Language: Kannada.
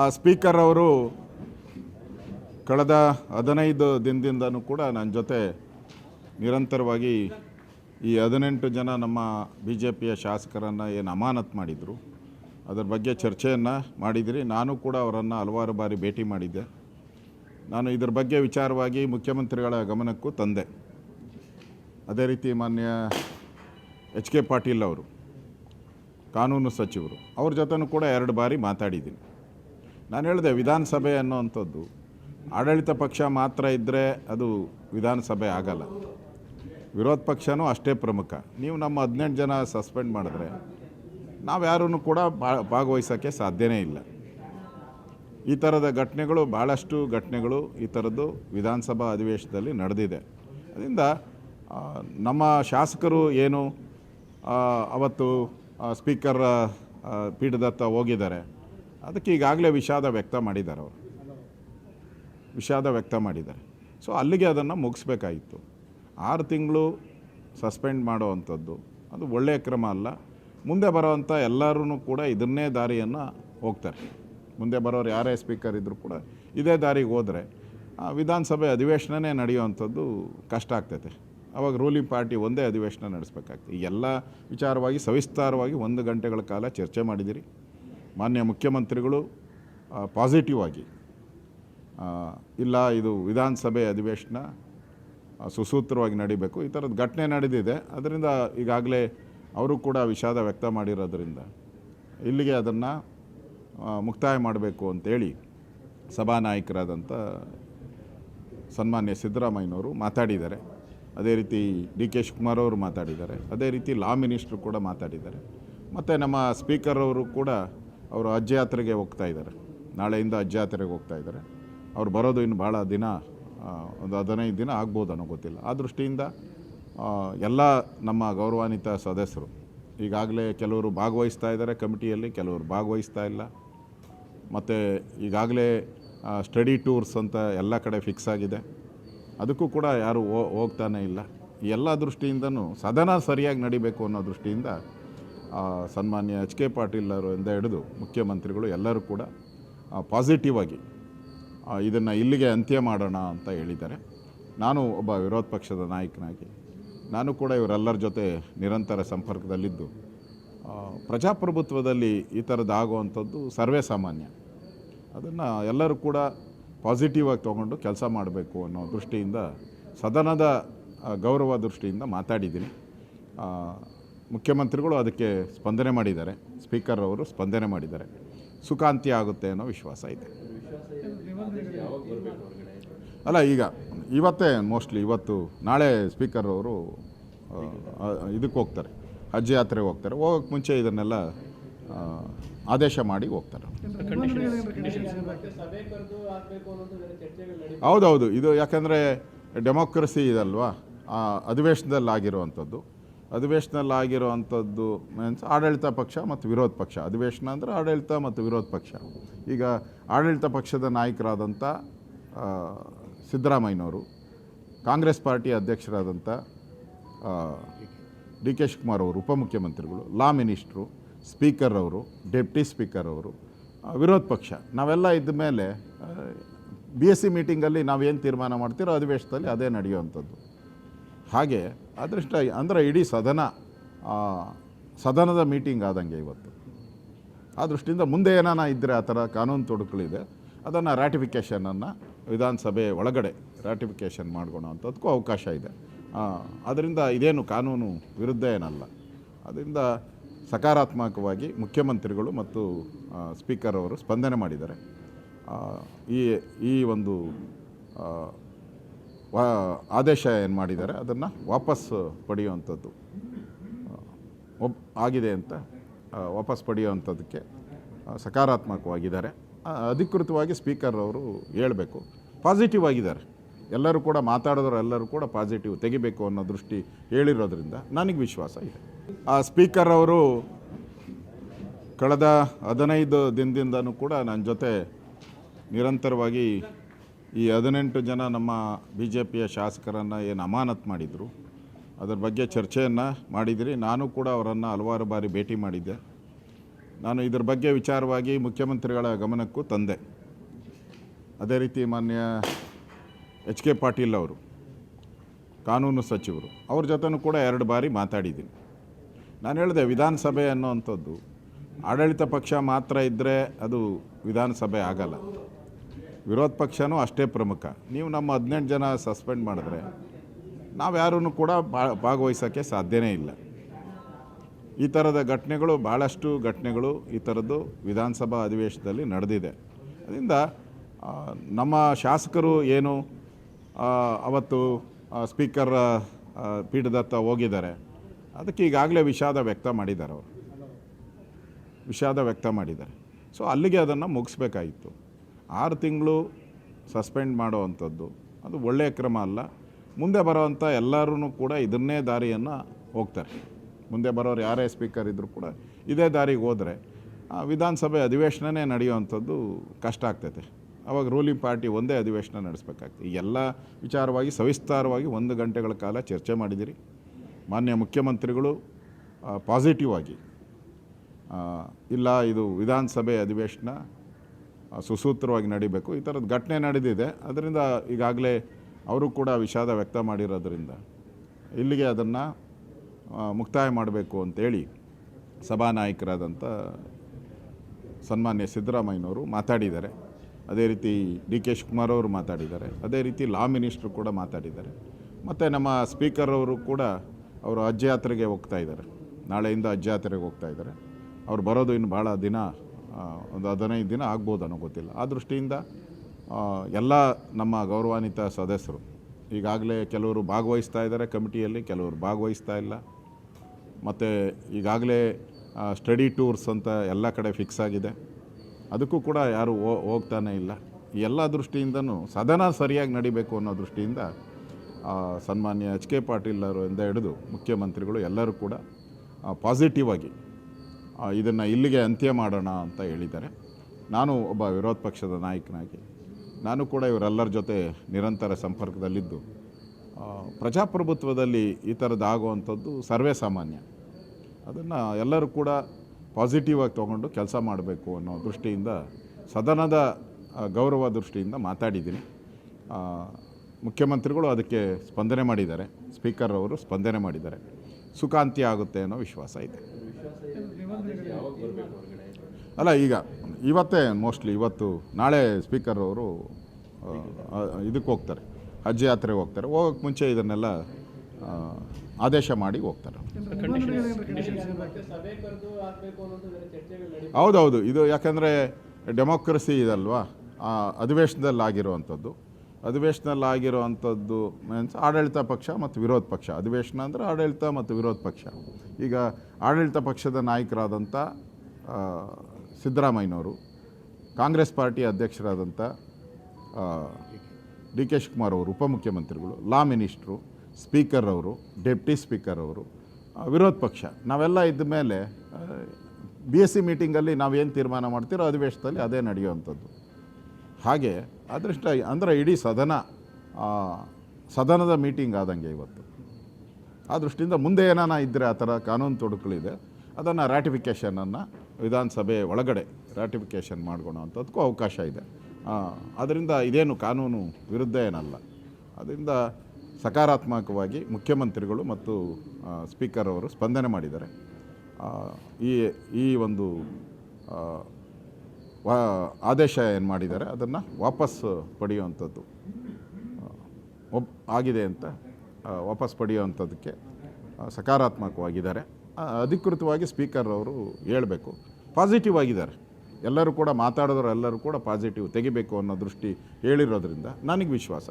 ಆ ಸ್ಪೀಕರ್ ಅವರು ಕಳೆದ ಹದಿನೈದು ದಿನದಿಂದನೂ ಕೂಡ ನನ್ನ ಜೊತೆ ನಿರಂತರವಾಗಿ ಈ ಹದಿನೆಂಟು ಜನ ನಮ್ಮ ಬಿ ಜೆ ಪಿಯ ಶಾಸಕರನ್ನು ಏನು ಅಮಾನತ್ ಮಾಡಿದರು. ಅದರ ಬಗ್ಗೆ ಚರ್ಚೆಯನ್ನು ಮಾಡಿದಿರಿ. ನಾನು ಕೂಡ ಅವರನ್ನು ಹಲವಾರು ಬಾರಿ ಭೇಟಿ ಮಾಡಿದ್ದೆ. ನಾನು ಇದರ ಬಗ್ಗೆ ವಿಚಾರವಾಗಿ ಮುಖ್ಯಮಂತ್ರಿಗಳ ಗಮನಕ್ಕೂ ತಂದೆ. ಅದೇ ರೀತಿ ಮಾನ್ಯ ಎಚ್ ಕೆ ಪಾಟೀಲ್ ಅವರು, ಕಾನೂನು ಸಚಿವರು, ಅವ್ರ ಜೊತೆನೂ ಕೂಡ ಎರಡು ಬಾರಿ ಮಾತಾಡಿದ್ದೀನಿ. ನಾನು ಹೇಳಿದೆ ವಿಧಾನಸಭೆ ಅನ್ನೋವಂಥದ್ದು. ಆಡಳಿತ ಪಕ್ಷ ಮಾತ್ರ ಇದ್ದರೆ ಅದು ವಿಧಾನಸಭೆ ಆಗಲ್ಲ. ವಿರೋಧ ಪಕ್ಷನೂ ಅಷ್ಟೇ ಪ್ರಮುಖ. ನೀವು ನಮ್ಮ ಹದಿನೆಂಟು ಜನ ಸಸ್ಪೆಂಡ್ ಮಾಡಿದ್ರೆ ನಾವು ಯಾರೂ ಕೂಡ ಭಾಗವಹಿಸೋಕ್ಕೆ ಸಾಧ್ಯನೇ ಇಲ್ಲ. ಈ ಥರದ ಘಟನೆಗಳು ಭಾಳಷ್ಟು ಘಟನೆಗಳು ಈ ಥರದ್ದು ವಿಧಾನಸಭಾ ಅಧಿವೇಶನದಲ್ಲಿ ನಡೆದಿದೆ. ಅದರಿಂದ ನಮ್ಮ ಶಾಸಕರು ಏನು ಅವತ್ತು ಸ್ಪೀಕರ್ ಪೀಠದತ್ತ ಹೋಗಿದ್ದಾರೆ. ಅದಕ್ಕೆ ಈಗಾಗಲೇ ವಿಷಾದ ವ್ಯಕ್ತ ಮಾಡಿದ್ದಾರೆ ಅವರು. ವಿಷಾದ ವ್ಯಕ್ತ ಮಾಡಿದ್ದಾರೆ. ಸೊ ಅಲ್ಲಿಗೆ ಅದನ್ನು ಮುಗಿಸ್ಬೇಕಾಗಿತ್ತು. ಆರು ತಿಂಗಳು ಸಸ್ಪೆಂಡ್ ಮಾಡೋವಂಥದ್ದು. ಅದು ಒಳ್ಳೆಯ ಕ್ರಮ ಅಲ್ಲ. ಮುಂದೆ ಬರೋವಂಥ ಎಲ್ಲರೂ ಕೂಡ ಇದನ್ನೇ ದಾರಿಯನ್ನು ಹೋಗ್ತಾರೆ. ಮುಂದೆ ಬರೋರು ಯಾರೇ ಸ್ಪೀಕರ್ ಇದ್ದರೂ ಕೂಡ ಇದೇ ದಾರಿಗೆ ಹೋದರೆ ವಿಧಾನಸಭೆ ಅಧಿವೇಶನವೇ ನಡೆಯುವಂಥದ್ದು ಕಷ್ಟ ಆಗ್ತೈತೆ. ಅವಾಗ ರೂಲಿಂಗ್ ಪಾರ್ಟಿ ಒಂದೇ ಅಧಿವೇಶನ ನಡೆಸಬೇಕಾಗ್ತದೆ ಎಲ್ಲ ವಿಚಾರವಾಗಿ ಸವಿಸ್ತಾರವಾಗಿ ಒಂದು ಗಂಟೆಗಳ ಕಾಲ ಚರ್ಚೆ ಮಾಡಿದಿರಿ. ಮಾನ್ಯ ಮುಖ್ಯಮಂತ್ರಿಗಳು ಪಾಸಿಟಿವ್ ಆಗಿ ಇಲ್ಲ ಇದು ವಿಧಾನಸಭೆ ಅಧಿವೇಶನ ಸುಸೂತ್ರವಾಗಿ ನಡಿಬೇಕು, ಈ ಥರದ ಘಟನೆ ನಡೆದಿದೆ. ಅದರಿಂದ ಈಗಾಗಲೇ ಅವರು ಕೂಡ ವಿಷಾದ ವ್ಯಕ್ತ ಮಾಡಿರೋದ್ರಿಂದ ಇಲ್ಲಿಗೆ ಅದನ್ನು ಮುಕ್ತಾಯ ಮಾಡಬೇಕು ಅಂತೇಳಿ ಸಭಾನಾಯಕರಾದಂಥ ಸನ್ಮಾನ್ಯ ಸಿದ್ದರಾಮಯ್ಯನವರು ಮಾತಾಡಿದ್ದಾರೆ. ಅದೇ ರೀತಿ ಡಿ ಕೆ ಶಿವಕುಮಾರ್ ಅವರು ಮಾತಾಡಿದ್ದಾರೆ. ಅದೇ ರೀತಿ ಲಾ ಮಿನಿಸ್ಟ್ರು ಕೂಡ ಮಾತಾಡಿದ್ದಾರೆ. ಮತ್ತು ನಮ್ಮ ಸ್ಪೀಕರ್ ಅವರು ಕೂಡ ಅವರು ಅಜ್ಜ ಯಾತ್ರೆಗೆ ಹೋಗ್ತಾ ಇದ್ದಾರೆ. ನಾಳೆಯಿಂದ ಅಜ್ಜ ಯಾತ್ರೆಗೆ ಹೋಗ್ತಾ ಇದ್ದಾರೆ. ಅವ್ರು ಬರೋದು ಇನ್ನು ಭಾಳ ದಿನ ಒಂದು ಹದಿನೈದು ದಿನ ಆಗ್ಬೋದು ಅನ್ನೋ ಗೊತ್ತಿಲ್ಲ. ಆ ದೃಷ್ಟಿಯಿಂದ ಎಲ್ಲ ನಮ್ಮ ಗೌರವಾನ್ವಿತ ಸದಸ್ಯರು, ಈಗಾಗಲೇ ಕೆಲವರು ಭಾಗವಹಿಸ್ತಾ ಇದ್ದಾರೆ ಕಮಿಟಿಯಲ್ಲಿ, ಕೆಲವರು ಭಾಗವಹಿಸ್ತಾ ಇಲ್ಲ. ಮತ್ತು ಈಗಾಗಲೇ ಸ್ಟಡಿ ಟೂರ್ಸ್ ಅಂತ ಎಲ್ಲ ಕಡೆ ಫಿಕ್ಸ್ ಆಗಿದೆ. ಅದಕ್ಕೂ ಕೂಡ ಯಾರು ಹೋಗ್ತಾನೆ ಇಲ್ಲ. ಎಲ್ಲ ದೃಷ್ಟಿಯಿಂದನೂ ಸದನ ಸರಿಯಾಗಿ ನಡಿಬೇಕು ಅನ್ನೋ ದೃಷ್ಟಿಯಿಂದ ಸನ್ಮಾನ್ಯ ಎಚ್ ಕೆ ಪಾಟೀಲ್ ಅವರಿಂದ ಹಿಡಿದು ಮುಖ್ಯಮಂತ್ರಿಗಳು ಎಲ್ಲರೂ ಕೂಡ ಪಾಸಿಟಿವ್ ಆಗಿ ಇದನ್ನು ಇಲ್ಲಿಗೆ ಅಂತ್ಯ ಮಾಡೋಣ ಅಂತ ಹೇಳಿದ್ದಾರೆ. ನಾನು ಒಬ್ಬ ವಿರೋಧ ಪಕ್ಷದ ನಾಯಕನಾಗಿ, ನಾನು ಕೂಡ ಇವರೆಲ್ಲರ ಜೊತೆ ನಿರಂತರ ಸಂಪರ್ಕದಲ್ಲಿದ್ದು ಪ್ರಜಾಪ್ರಭುತ್ವದಲ್ಲಿ ಈ ಥರದ್ದು ಆಗುವಂಥದ್ದು ಸರ್ವೇ ಸಾಮಾನ್ಯ. ಅದನ್ನು ಎಲ್ಲರೂ ಕೂಡ ಪಾಸಿಟಿವ್ ಆಗಿ ತೊಗೊಂಡು ಕೆಲಸ ಮಾಡಬೇಕು ಅನ್ನೋ ದೃಷ್ಟಿಯಿಂದ, ಸದನದ ಗೌರವ ದೃಷ್ಟಿಯಿಂದ ಮಾತಾಡಿದ್ದೀನಿ. ಮುಖ್ಯಮಂತ್ರಿಗಳು ಅದಕ್ಕೆ ಸ್ಪಂದನೆ ಮಾಡಿದ್ದಾರೆ ಸ್ಪೀಕರ್ ಅವರು ಸ್ಪಂದನೆ ಮಾಡಿದ್ದಾರೆ. ಸುಖಾಂತಿ ಆಗುತ್ತೆ ಅನ್ನೋ ವಿಶ್ವಾಸ ಇದೆ. ಅಲ್ಲ ಈಗ ಇವತ್ತೇ ಮೋಸ್ಟ್ಲಿ ಇವತ್ತು ನಾಳೆ ಸ್ಪೀಕರ್ ಅವರು ಇದಕ್ಕೆ ಹೋಗ್ತಾರೆ ಹಜ್ ಯಾತ್ರೆಗೆ ಹೋಗ್ತಾರೆ. ಹೋಗೋಕ್ಕೆ ಮುಂಚೆ ಇದನ್ನೆಲ್ಲ ಆದೇಶ ಮಾಡಿ ಹೋಗ್ತಾರೆ. ಹೌದೌದು ಇದು ಯಾಕಂದರೆ ಡೆಮೋಕ್ರಸಿ ಇದಲ್ವಾ? ಆ, ಅಧಿವೇಶನದಲ್ಲಿ ಆಗಿರುವಂಥದ್ದು ಅಧಿವೇಶನದಲ್ಲಿ ಆಗಿರುವಂಥದ್ದು ಮೀನ್ಸ್ ಆಡಳಿತ ಪಕ್ಷ ಮತ್ತು ವಿರೋಧ ಪಕ್ಷ. ಅಧಿವೇಶನ ಅಂದರೆ ಆಡಳಿತ ಮತ್ತು ವಿರೋಧ ಪಕ್ಷ. ಈಗ ಆಡಳಿತ ಪಕ್ಷದ ನಾಯಕರಾದಂಥ ಸಿದ್ದರಾಮಯ್ಯನವರು, ಕಾಂಗ್ರೆಸ್ ಪಾರ್ಟಿ ಅಧ್ಯಕ್ಷರಾದಂಥ ಡಿ ಕೆ ಶಿವಕುಮಾರ್ ಅವರು, ಉಪಮುಖ್ಯಮಂತ್ರಿಗಳು, ಲಾ ಮಿನಿಸ್ಟ್ರು, ಸ್ಪೀಕರ್ ಅವರು, ಡೆಪ್ಟಿ ಸ್ಪೀಕರ್ ಅವರು ವಿರೋಧ ಪಕ್ಷ. ನಾವೆಲ್ಲ ಇದ್ದ ಮೇಲೆ ಬಿ ಎಸ್ ಸಿ ಮೀಟಿಂಗಲ್ಲಿ ನಾವೇನು ತೀರ್ಮಾನ ಮಾಡ್ತೀರೋ ಅಧಿವೇಶನದಲ್ಲಿ ಅದೇ ನಡೆಯುವಂಥದ್ದು. ಹಾಗೆ ಅದೃಷ್ಟ ಅಂದರೆ ಇಡೀ ಸದನ ಸದನದ ಮೀಟಿಂಗ್ ಆದಂಗೆ ಇವತ್ತು. ಆ ದೃಷ್ಟಿಯಿಂದ ಮುಂದೆ ಏನಾನ ಇದ್ದರೆ ಆ ಥರ ಕಾನೂನು ತೊಡಕಲಿದೆ ಅದನ್ನು ರ್ಯಾಟಿಫಿಕೇಷನನ್ನು ವಿಧಾನಸಭೆ ಒಳಗಡೆ ರ್ಯಾಟಿಫಿಕೇಷನ್ ಮಾಡ್ಕೊಳೋವಂಥದ್ದಕ್ಕೂ ಅವಕಾಶ ಇದೆ. ಅದರಿಂದ ಇದೇನು ಕಾನೂನು ವಿರುದ್ಧ ಏನಲ್ಲ. ಅದರಿಂದ ಸಕಾರಾತ್ಮಕವಾಗಿ ಮುಖ್ಯಮಂತ್ರಿಗಳು ಮತ್ತು ಸ್ಪೀಕರ್ ಅವರು ಸ್ಪಂದನೆ ಮಾಡಿದ್ದಾರೆ. ಈ ಈ ಒಂದು ವಾ, ಆದೇಶ ಏನು ಮಾಡಿದ್ದಾರೆ, ಅದನ್ನು ವಾಪಸ್ ಪಡೆಯುವಂಥದ್ದು. ಒಬ್, ಆಗಿದೆ ಅಂತ ವಾಪಸ್ ಪಡೆಯುವಂಥದ್ದಕ್ಕೆ ಸಕಾರಾತ್ಮಕವಾಗಿದ್ದಾರೆ. ಅಧಿಕೃತವಾಗಿ ಸ್ಪೀಕರ್ ಅವರು ಹೇಳಬೇಕು. ಪಾಸಿಟಿವ್ ಆಗಿದ್ದಾರೆ. ಎಲ್ಲರೂ ಕೂಡ ಮಾತಾಡಿದ್ರು ಎಲ್ಲರೂ ಕೂಡ ಪಾಸಿಟಿವ್ ತೆಗಿಬೇಕು ಅನ್ನೋ ದೃಷ್ಟಿ ಹೇಳಿರೋದ್ರಿಂದ ನನಗೆ ವಿಶ್ವಾಸ ಇದೆ. ಆ, ಸ್ಪೀಕರ್ ಅವರು ಕಳೆದ ಹದಿನೈದು ದಿನದಿಂದನೂ ಕೂಡ ನನ್ನ ಜೊತೆ ನಿರಂತರವಾಗಿ ಈ ಹದಿನೆಂಟು ಜನ ನಮ್ಮ ಬಿ ಜೆ ಪಿಯ ಶಾಸಕರನ್ನು ಏನು ಅಮಾನತ್ ಮಾಡಿದರು, ಅದರ ಬಗ್ಗೆ ಚರ್ಚೆಯನ್ನು ಮಾಡಿದಿರಿ. ನಾನು ಕೂಡ ಅವರನ್ನು ಹಲವಾರು ಬಾರಿ ಭೇಟಿ ಮಾಡಿದ್ದೆ. ನಾನು ಇದರ ಬಗ್ಗೆ ವಿಚಾರವಾಗಿ ಮುಖ್ಯಮಂತ್ರಿಗಳ ಗಮನಕ್ಕೂ ತಂದೆ. ಅದೇ ರೀತಿ ಮಾನ್ಯ ಎಚ್ ಕೆ ಪಾಟೀಲ್ ಅವರು, ಕಾನೂನು ಸಚಿವರು, ಅವ್ರ ಜೊತೆನೂ ಕೂಡ ಎರಡು ಬಾರಿ ಮಾತಾಡಿದ್ದೀನಿ. ನಾನು ಹೇಳಿದೆ ವಿಧಾನಸಭೆ ಅನ್ನೋವಂಥದ್ದು ಆಡಳಿತ ಪಕ್ಷ ಮಾತ್ರ ಇದ್ದರೆ ಅದು ವಿಧಾನಸಭೆ ಆಗಲ್ಲ. ವಿರೋಧ ಪಕ್ಷನೂ ಅಷ್ಟೇ ಪ್ರಮುಖ. ನೀವು ನಮ್ಮ ಹದಿನೆಂಟು ಜನ ಸಸ್ಪೆಂಡ್ ಮಾಡಿದ್ರೆ ನಾವು ಯಾರೂ ಕೂಡ ಭಾಗವಹಿಸೋಕ್ಕೆ ಸಾಧ್ಯನೇ ಇಲ್ಲ. ಈ ಥರದ ಘಟನೆಗಳು ಭಾಳಷ್ಟು ಘಟನೆಗಳು ಈ ಥರದ್ದು ವಿಧಾನಸಭಾ ಅಧಿವೇಶನದಲ್ಲಿ ನಡೆದಿದೆ. ಅದರಿಂದ ನಮ್ಮ ಶಾಸಕರು ಏನು ಅವತ್ತು ಸ್ಪೀಕರ್ ಪೀಠದತ್ತ ಹೋಗಿದ್ದಾರೆ. ಅದಕ್ಕೆ ಈಗಾಗಲೇ ವಿಷಾದ ವ್ಯಕ್ತ ಮಾಡಿದ್ದಾರೆ ಅವರು. ವಿಷಾದ ವ್ಯಕ್ತ ಮಾಡಿದ್ದಾರೆ. ಸೊ ಅಲ್ಲಿಗೆ ಅದನ್ನು ಮುಗಿಸ್ಬೇಕಾಗಿತ್ತು. ಆರು ತಿಂಗಳು ಸಸ್ಪೆಂಡ್ ಮಾಡುವಂಥದ್ದು ಅದು ಒಳ್ಳೆಯ ಕ್ರಮ ಅಲ್ಲ. ಮುಂದೆ ಬರೋವಂಥ ಎಲ್ಲರೂ ಕೂಡ ಇದನ್ನೇ ದಾರಿಯನ್ನು ಹೋಗ್ತಾರೆ. ಮುಂದೆ ಬರೋರು ಯಾರೇ ಸ್ಪೀಕರ್ ಇದ್ದರೂ ಕೂಡ ಇದೇ ದಾರಿಗೆ ಹೋದರೆ ವಿಧಾನಸಭೆ ಅಧಿವೇಶನವೇ ನಡೆಯುವಂಥದ್ದು ಕಷ್ಟ ಆಗ್ತೈತೆ. ಅವಾಗ ರೂಲಿಂಗ್ ಪಾರ್ಟಿ ಒಂದೇ ಅಧಿವೇಶನ ನಡೆಸಬೇಕಾಗ್ತದೆ. ಎಲ್ಲ ವಿಚಾರವಾಗಿ ಸವಿಸ್ತಾರವಾಗಿ ಒಂದು ಗಂಟೆಗಳ ಕಾಲ ಚರ್ಚೆ ಮಾಡಿದಿರಿ. ಮಾನ್ಯ ಮುಖ್ಯಮಂತ್ರಿಗಳು ಪಾಸಿಟಿವ್ ಆಗಿ ಇಲ್ಲ ಇದು ವಿಧಾನಸಭೆ ಅಧಿವೇಶನ ಸುಸೂತ್ರವಾಗಿ ನಡಿಬೇಕು. ಈ ಥರದ ಘಟನೆ ನಡೆದಿದೆ. ಅದರಿಂದ ಈಗಾಗಲೇ ಅವರು ಕೂಡ ವಿಷಾದ ವ್ಯಕ್ತ ಮಾಡಿರೋದ್ರಿಂದ ಇಲ್ಲಿಗೆ ಅದನ್ನು ಮುಕ್ತಾಯ ಮಾಡಬೇಕು ಅಂತೇಳಿ ಸಭಾನಾಯಕರಾದಂಥ ಸನ್ಮಾನ್ಯ ಸಿದ್ದರಾಮಯ್ಯನವರು ಮಾತಾಡಿದ್ದಾರೆ. ಅದೇ ರೀತಿ ಡಿ ಕೆ ಶಿವಕುಮಾರ್ ಅವರು ಮಾತಾಡಿದ್ದಾರೆ. ಅದೇ ರೀತಿ ಲಾ ಮಿನಿಸ್ಟ್ರು ಕೂಡ ಮಾತಾಡಿದ್ದಾರೆ. ಮತ್ತು ನಮ್ಮ ಸ್ಪೀಕರ್ ಅವರು ಕೂಡ ಅವರು ಅಜ್ಜ ಯಾತ್ರೆಗೆ ಹೋಗ್ತಾ ಇದ್ದಾರೆ. ನಾಳೆಯಿಂದ ಅಜ್ಜ ಯಾತ್ರೆಗೆ ಹೋಗ್ತಾ ಇದ್ದಾರೆ. ಅವ್ರು ಬರೋದು ಇನ್ನು ಭಾಳ ದಿನ ಒಂದು ಹದಿನೈದು ದಿನ ಆಗ್ಬೋದು ಅನ್ನೋ ಗೊತ್ತಿಲ್ಲ. ಆ ದೃಷ್ಟಿಯಿಂದ ಎಲ್ಲ ನಮ್ಮ ಗೌರವಾನ್ವಿತ ಸದಸ್ಯರು, ಈಗಾಗಲೇ ಕೆಲವರು ಭಾಗವಹಿಸ್ತಾ ಇದ್ದಾರೆ ಕಮಿಟಿಯಲ್ಲಿ, ಕೆಲವರು ಭಾಗವಹಿಸ್ತಾ ಇಲ್ಲ. ಮತ್ತು ಈಗಾಗಲೇ ಸ್ಟಡಿ ಟೂರ್ಸ್ ಅಂತ ಎಲ್ಲ ಕಡೆ ಫಿಕ್ಸ್ ಆಗಿದೆ. ಅದಕ್ಕೂ ಕೂಡ ಯಾರು ಹೋಗ್ತಾನೆ ಇಲ್ಲ. ಎಲ್ಲ ದೃಷ್ಟಿಯಿಂದನೂ ಸದನ ಸರಿಯಾಗಿ ನಡಿಬೇಕು ಅನ್ನೋ ದೃಷ್ಟಿಯಿಂದ ಸನ್ಮಾನ್ಯ ಎಚ್ ಕೆ ಪಾಟೀಲ್ ಅವರಿಂದ ಹಿಡಿದು ಮುಖ್ಯಮಂತ್ರಿಗಳು ಎಲ್ಲರೂ ಕೂಡ ಪಾಸಿಟಿವ್ ಆಗಿ ಇದನ್ನು ಇಲ್ಲಿಗೆ ಅಂತ್ಯ ಮಾಡೋಣ ಅಂತ ಹೇಳಿದ್ದಾರೆ. ನಾನು ಒಬ್ಬ ವಿರೋಧ ಪಕ್ಷದ ನಾಯಕನಾಗಿ, ನಾನು ಕೂಡ ಇವರೆಲ್ಲರ ಜೊತೆ ನಿರಂತರ ಸಂಪರ್ಕದಲ್ಲಿದ್ದು ಪ್ರಜಾಪ್ರಭುತ್ವದಲ್ಲಿ ಈ ಥರದ್ದು ಆಗುವಂಥದ್ದು ಸರ್ವೇ ಸಾಮಾನ್ಯ. ಅದನ್ನು ಎಲ್ಲರೂ ಕೂಡ ಪಾಸಿಟಿವ್ ಆಗಿ ತೊಗೊಂಡು ಕೆಲಸ ಮಾಡಬೇಕು ಅನ್ನೋ ದೃಷ್ಟಿಯಿಂದ, ಸದನದ ಗೌರವ ದೃಷ್ಟಿಯಿಂದ ಮಾತಾಡಿದ್ದೀನಿ. ಮುಖ್ಯಮಂತ್ರಿಗಳು ಅದಕ್ಕೆ ಸ್ಪಂದನೆ ಮಾಡಿದ್ದಾರೆ. ಸ್ಪೀಕರ್ ಅವರು ಸ್ಪಂದನೆ ಮಾಡಿದ್ದಾರೆ. ಸುಖಾಂತ್ಯ ಆಗುತ್ತೆ ಅನ್ನೋ ವಿಶ್ವಾಸ ಇದೆ. ಅಲ್ಲ, ಈಗ ಇವತ್ತೇ ಮೋಸ್ಟ್ಲಿ ಇವತ್ತು ನಾಳೆ ಸ್ಪೀಕರ್ ಅವರು ಇದಕ್ಕೆ ಹೋಗ್ತಾರೆ. ಹಜ್ ಯಾತ್ರೆಗೆ ಹೋಗ್ತಾರೆ. ಹೋಗೋಕ್ಕೆ ಮುಂಚೆ ಇದನ್ನೆಲ್ಲ ಆದೇಶ ಮಾಡಿ ಹೋಗ್ತಾರೆ. ಹೌದೌದು. ಇದು ಯಾಕಂದರೆ ಡೆಮೋಕ್ರಸಿ ಇದಲ್ವಾ? ಅಧಿವೇಶನದಲ್ಲಿ ಆಗಿರುವಂಥದ್ದು ಅಧಿವೇಶನದಲ್ಲಿ ಆಗಿರುವಂಥದ್ದು ಮೀನ್ಸ್ ಆಡಳಿತ ಪಕ್ಷ ಮತ್ತು ವಿರೋಧ ಪಕ್ಷ. ಅಧಿವೇಶನ ಅಂದರೆ ಆಡಳಿತ ಮತ್ತು ವಿರೋಧ ಪಕ್ಷ. ಈಗ ಆಡಳಿತ ಪಕ್ಷದ ನಾಯಕರಾದಂಥ ಸಿದ್ದರಾಮಯ್ಯನವರು, ಕಾಂಗ್ರೆಸ್ ಪಾರ್ಟಿ ಅಧ್ಯಕ್ಷರಾದಂಥ ಡಿ ಕೆ ಶಿವಕುಮಾರ್ ಅವರು ಉಪಮುಖ್ಯಮಂತ್ರಿಗಳು ಲಾ ಮಿನಿಸ್ಟ್ರು, ಸ್ಪೀಕರ್ ಅವರು, ಡೆಪ್ಟಿ ಸ್ಪೀಕರ್ ಅವರು ವಿರೋಧ ಪಕ್ಷ. ನಾವೆಲ್ಲ ಇದ್ದ ಮೇಲೆ ಬಿ ಎಸ್ ಸಿ ಮೀಟಿಂಗಲ್ಲಿ ನಾವೇನು ತೀರ್ಮಾನ ಮಾಡ್ತೀರೋ ಅಧಿವೇಶನದಲ್ಲಿ ಅದೇ ನಡೆಯುವಂಥದ್ದು. ಹಾಗೆ ಅದೃಷ್ಟ ಅಂದರೆ ಇಡೀ ಸದನ ಸದನದ ಮೀಟಿಂಗ್ ಆದಂಗೆ ಇವತ್ತು. ಆ ದೃಷ್ಟಿಯಿಂದ ಮುಂದೆ ಏನಾನ ಇದ್ದರೆ ಆ ಥರ ಕಾನೂನು ತೊಡಕಲಿದೆ ಅದನ್ನು ರ್ಯಾಟಿಫಿಕೇಷನನ್ನು ವಿಧಾನಸಭೆ ಒಳಗಡೆ ರ್ಯಾಟಿಫಿಕೇಷನ್ ಮಾಡ್ಕೊಳೋವಂಥದ್ದಕ್ಕೂ ಅವಕಾಶ ಇದೆ. ಅದರಿಂದ ಇದೇನು ಕಾನೂನು ವಿರುದ್ಧ ಏನಲ್ಲ. ಅದರಿಂದ ಸಕಾರಾತ್ಮಕವಾಗಿ ಮುಖ್ಯಮಂತ್ರಿಗಳು ಮತ್ತು ಸ್ಪೀಕರ್ ಅವರು ಸ್ಪಂದನೆ ಮಾಡಿದ್ದಾರೆ. ಈ ಈ ಒಂದು ವಾ, ಆದೇಶ ಏನು ಮಾಡಿದ್ದಾರೆ, ಅದನ್ನು ವಾಪಸ್ ಪಡೆಯುವಂಥದ್ದು ಒಬ್, ಆಗಿದೆ ಅಂತ ವಾಪಸ್ ಪಡೆಯುವಂಥದ್ದಕ್ಕೆ ಸಕಾರಾತ್ಮಕವಾಗಿದ್ದಾರೆ. ಅಧಿಕೃತವಾಗಿ ಸ್ಪೀಕರ್ ಅವರು ಹೇಳಬೇಕು. ಪಾಸಿಟಿವ್ ಆಗಿದ್ದಾರೆ. ಎಲ್ಲರೂ ಕೂಡ ಮಾತಾಡಿದವರು ಎಲ್ಲರೂ ಕೂಡ ಪಾಸಿಟಿವ್ ತೆಗಿಬೇಕು ಅನ್ನೋ ದೃಷ್ಟಿ ಹೇಳಿರೋದ್ರಿಂದ ನನಗೆ ವಿಶ್ವಾಸ